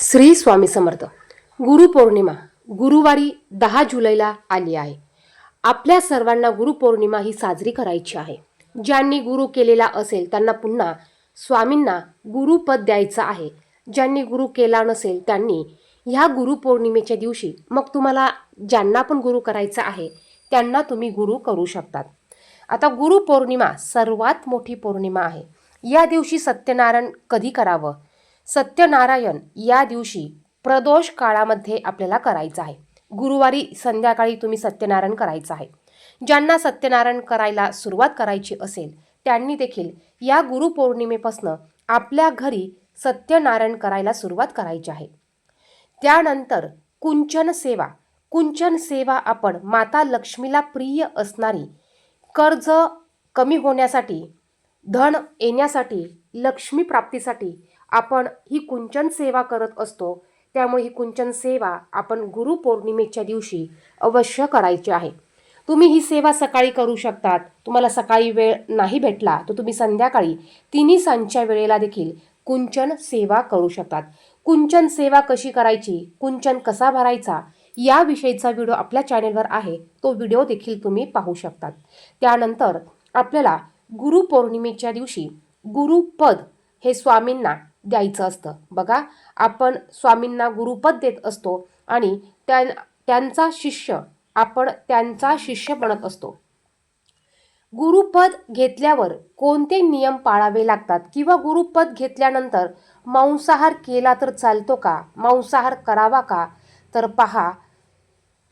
श्री स्वामी समर्थ. गुरुपौर्णिमा गुरुवारी दहा जुलैला आली आहे. आपल्या सर्वांना गुरुपौर्णिमा ही साजरी करायची आहे. ज्यांनी गुरु केलेला असेल त्यांना पुन्हा स्वामींना गुरुपद द्यायचं आहे. ज्यांनी गुरु केला नसेल त्यांनी ह्या गुरुपौर्णिमेच्या दिवशी मग तुम्हाला ज्यांना पण गुरु करायचं आहे त्यांना तुम्ही गुरु करू शकतात. आता गुरुपौर्णिमा सर्वात मोठी पौर्णिमा आहे. या दिवशी सत्यनारायण कधी करावं? सत्यनारायण या दिवशी प्रदोष काळामध्ये आपल्याला करायचं आहे. गुरुवारी संध्याकाळी तुम्ही सत्यनारायण करायचं आहे. ज्यांना सत्यनारायण करायला सुरुवात करायची असेल त्यांनी देखील या गुरुपौर्णिमेपासनं आपल्या घरी सत्यनारायण करायला सुरुवात करायची आहे. त्यानंतर कुंचन सेवा. कुंचन सेवा आपण माता लक्ष्मीला प्रिय असणारी कर्ज कमी होण्यासाठी धन येण्यासाठी लक्ष्मी प्राप्तीसाठी आपण ही कुंचन सेवा करत असतो त्यामुळे ही कुंचन सेवा आपण गुरुपौर्णिमेच्या दिवशी अवश्य करायची आहे. तुम्ही ही सेवा सकाळी करू शकतात. तुम्हाला सकाळी वेळ नाही भेटला तर तुम्ही संध्याकाळी तिन्ही सांजच्या वेळेला देखील कुंचन सेवा करू शकतात. कुंचन सेवा कशी करायची? कुंचन कसा भरायचा? याविषयीचा व्हिडिओ आपल्या चॅनेलवर आहे. तो व्हिडिओ देखील तुम्ही पाहू शकतात. त्यानंतर आपल्याला गुरुपौर्णिमेच्या दिवशी गुरुपद हे स्वामींना द्यायचं असतं. बघा आपण स्वामींना गुरुपद देत असतो आणि त्या त्यांचा शिष्य आपण त्यांचा शिष्य बनत असतो. गुरुपद घेतल्यावर कोणते नियम पाळावे लागतात? किंवा गुरुपद घेतल्यानंतर मांसाहार केला तर चालतो का? मांसाहार करावा का? तर पहा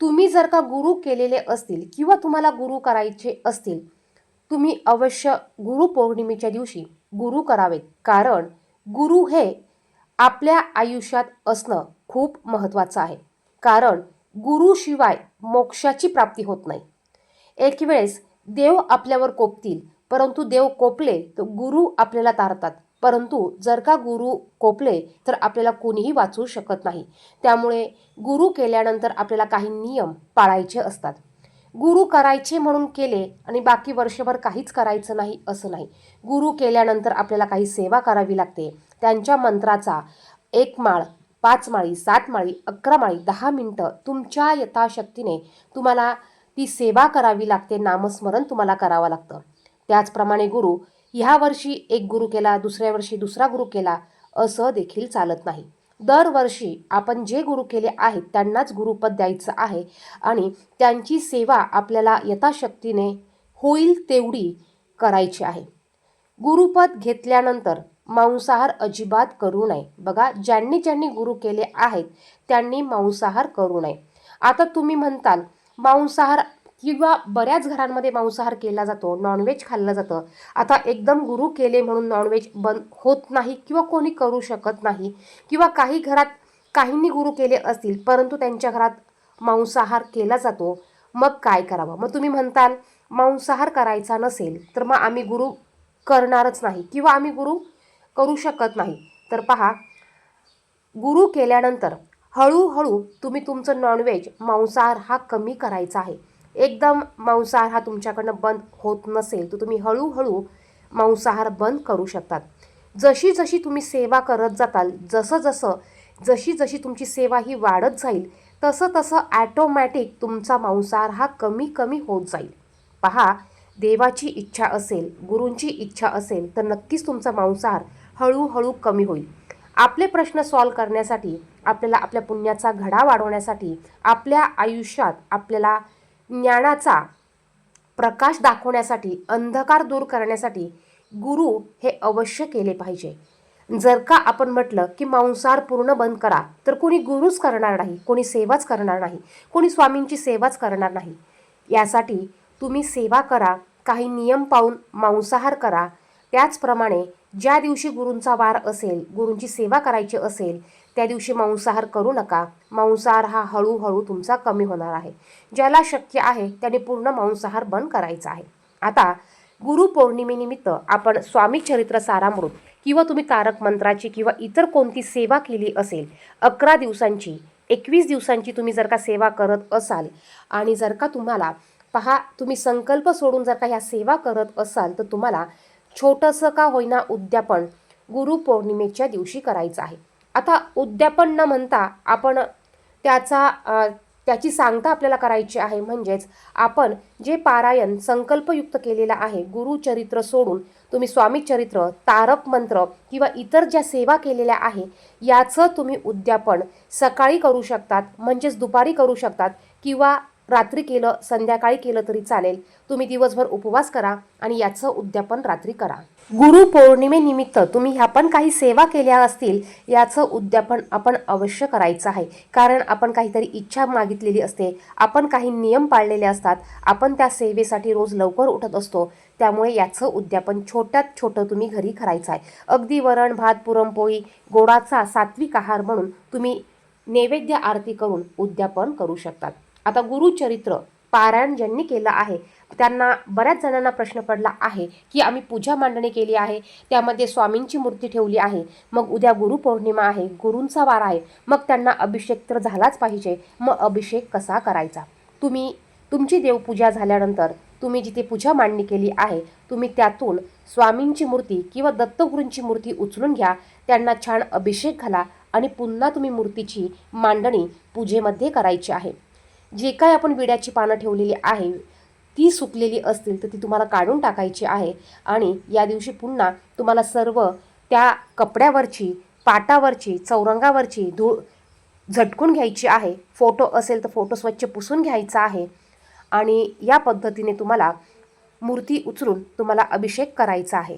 तुम्ही जर का गुरु केलेले असतील किंवा तुम्हाला गुरु करायचे असतील तुम्ही अवश्य गुरुपौर्णिमेच्या दिवशी गुरु करावेत. कारण गुरु हे आपल्या आयुष्यात असणं खूप महत्त्वाचं आहे. कारण गुरुशिवाय मोक्षाची प्राप्ती होत नाही. एक वेळेस देव आपल्यावर कोपतील परंतु देव कोपले तर गुरु आपल्याला तारतात. परंतु जर का गुरु कोपले तर आपल्याला कोणीही वाचवू शकत नाही. त्यामुळे गुरु केल्यानंतर आपल्याला काही नियम पाळायचे असतात. गुरु करायचे म्हणून केले आणि बाकी वर्षभर काहीच करायचं नाही असं नाही. गुरु केल्यानंतर आपल्याला काही सेवा करावी लागते. त्यांच्या मंत्राचा एक माळ पाच माळी सात माळी अकरा माळी दहा मिनटं तुमच्या यथाशक्तीने तुम्हाला ती सेवा करावी लागते नामस्मरण तुम्हाला करावं लागतं. त्याचप्रमाणे गुरु ह्या वर्षी एक गुरु केला दुसऱ्या वर्षी दुसरा गुरु केला असं देखील चालत नाही. दरवर्षी आपण जे गुरु केले आहेत त्यांनाच गुरुपद द्यायचं आहे आणि त्यांची सेवा आपल्याला यथाशक्तीने होईल तेवढी करायची आहे. गुरुपद घेतल्यानंतर मांसाहार अजिबात करू नये. बघा ज्यांनी ज्यांनी गुरु केले आहेत त्यांनी मांसाहार करू नये. आता तुम्ही म्हणताल मांसाहार किंवा बऱ्याच घरांमध्ये मांसाहार केला जातो नॉनव्हेज खाल्लं जातं. आता एकदम गुरु केले म्हणून नॉनव्हेज बंद होत नाही किंवा कोणी करू शकत नाही किंवा काही घरात काहींनी गुरु केले असतील परंतु त्यांच्या घरात मांसाहार केला जातो मग काय करावं? मग तुम्ही म्हणताल मांसाहार करायचा नसेल तर मग आम्ही गुरु करणारच नाही किंवा आम्ही गुरु करू शकत नाही. तर पहा गुरु केल्यानंतर हळूहळू तुम्ही तुमचं नॉनव्हेज मांसाहार हा कमी करायचा आहे. एकदम मांसाहार हा तुमच्याकडनं बंद होत नसेल तर तुम्ही हळूहळू मांसाहार बंद करू शकतात. जशी जशी तुम्ही सेवा करत जाताल जसं जसं जशी जशी तुमची सेवा ही वाढत जाईल तसं तसं ॲटोमॅटिक तुमचा मांसाहार हा कमी कमी होत जाईल. पहा देवाची इच्छा असेल गुरूंची इच्छा असेल तर नक्कीच तुमचा मांसाहार हळूहळू कमी होईल. आपले प्रश्न सॉल्व करण्यासाठी आपल्याला आपल्या पुण्याचा घडा वाढवण्यासाठी आपल्या आयुष्यात आपल्याला ज्ञानाचा प्रकाश दाखवण्यासाठी अंधकार दूर करण्यासाठी गुरु हे अवश्य केले पाहिजे. जर का आपण म्हटलं की मांसाहार पूर्ण बंद करा तर कोणी गुरुच करणार नाही कोणी सेवाच करणार नाही कोणी स्वामींची सेवाच करणार नाही. यासाठी तुम्ही सेवा करा काही नियम पाहून मांसाहार करा त्याचप्रमाणे ज्या दिवशी गुरूंचा वार असेल गुरूंची सेवा करायची असेल त्या दिवशी मांसाहार करू नका. मांसाहार हा हळूहळू तुमचा कमी होणार आहे. ज्याला शक्य आहे त्याने पूर्ण मांसाहार बंद करायचा आहे. आता गुरुपौर्णिमेनिमित्त आपण स्वामी चरित्र सारामृत किंवा तुम्ही तारक मंत्राची किंवा इतर कोणती सेवा केली असेल अकरा दिवसांची एकवीस दिवसांची तुम्ही जर का सेवा करत असाल आणि जर का तुम्हाला पहा तुम्ही संकल्प सोडून जर का ह्या सेवा करत असाल तर तुम्हाला छोटंसं का होईना उद्यापन गुरुपौर्णिमेच्या दिवशी करायचं आहे. आता उद्यापन न म्हणता आपण त्याचा त्याची सांगता आपल्याला करायची आहे म्हणजेच आपण जे पारायण संकल्पयुक्त केलेलं आहे गुरुचरित्र सोडून तुम्ही स्वामी चरित्र तारक मंत्र किंवा इतर ज्या सेवा केलेल्या आहे याचं तुम्ही उद्यापन सकाळी करू शकतात म्हणजेच दुपारी करू शकतात किंवा रात्री केलं संध्याकाळी केलं तरी चालेल. तुम्ही दिवसभर उपवास करा आणि याचं उद्यापन रात्री करा. गुरु पौर्णिमेनिमित्त तुम्ही ह्या पण काही सेवा केल्या असतील याचं उद्यापन आपण अवश्य करायचं आहे. कारण आपण काहीतरी इच्छा मागितलेली असते आपण काही नियम पाळलेले असतात आपण त्या सेवेसाठी रोज लवकर उठत असतो त्यामुळे याचं उद्यापन छोट्यात छोटं तुम्ही घरी करायचं आहे. अगदी वरण भात पुरणपोळी गोडाचा सात्विक आहार म्हणून तुम्ही नैवेद्य आरती करून उद्यापन करू शकतात. आता गुरुचरित्र पारायण ज्यांनी केलं आहे त्यांना बऱ्याच जणांना प्रश्न पडला आहे की आम्ही पूजा मांडणी केली आहे त्यामध्ये स्वामींची मूर्ती ठेवली आहे मग उद्या गुरुपौर्णिमा आहे गुरूंचा वार आहे मग त्यांना अभिषेक तर झालाच पाहिजे मग अभिषेक कसा करायचा? तुम्ही तुमची देवपूजा झाल्यानंतर तुम्ही जिथे पूजा मांडणी केली आहे तुम्ही त्यातून स्वामींची मूर्ती किंवा दत्तगुरूंची मूर्ती उचलून घ्या त्यांना छान अभिषेक घाला आणि पुन्हा तुम्ही मूर्तीची मांडणी पूजेमध्ये करायची आहे. जे काय आपण विड्याची पानं ठेवलेली आहे ती सुकलेली असतील तर ती तुम्हाला काढून टाकायची आहे. आणि या दिवशी पुन्हा तुम्हाला सर्व त्या कपड्यावरची पाटावरची चौरंगावरची धूळ झटकून घ्यायची आहे. फोटो असेल तर फोटो स्वच्छ पुसून घ्यायचा आहे. आणि या पद्धतीने तुम्हाला मूर्ती उचलून तुम्हाला अभिषेक करायचा आहे.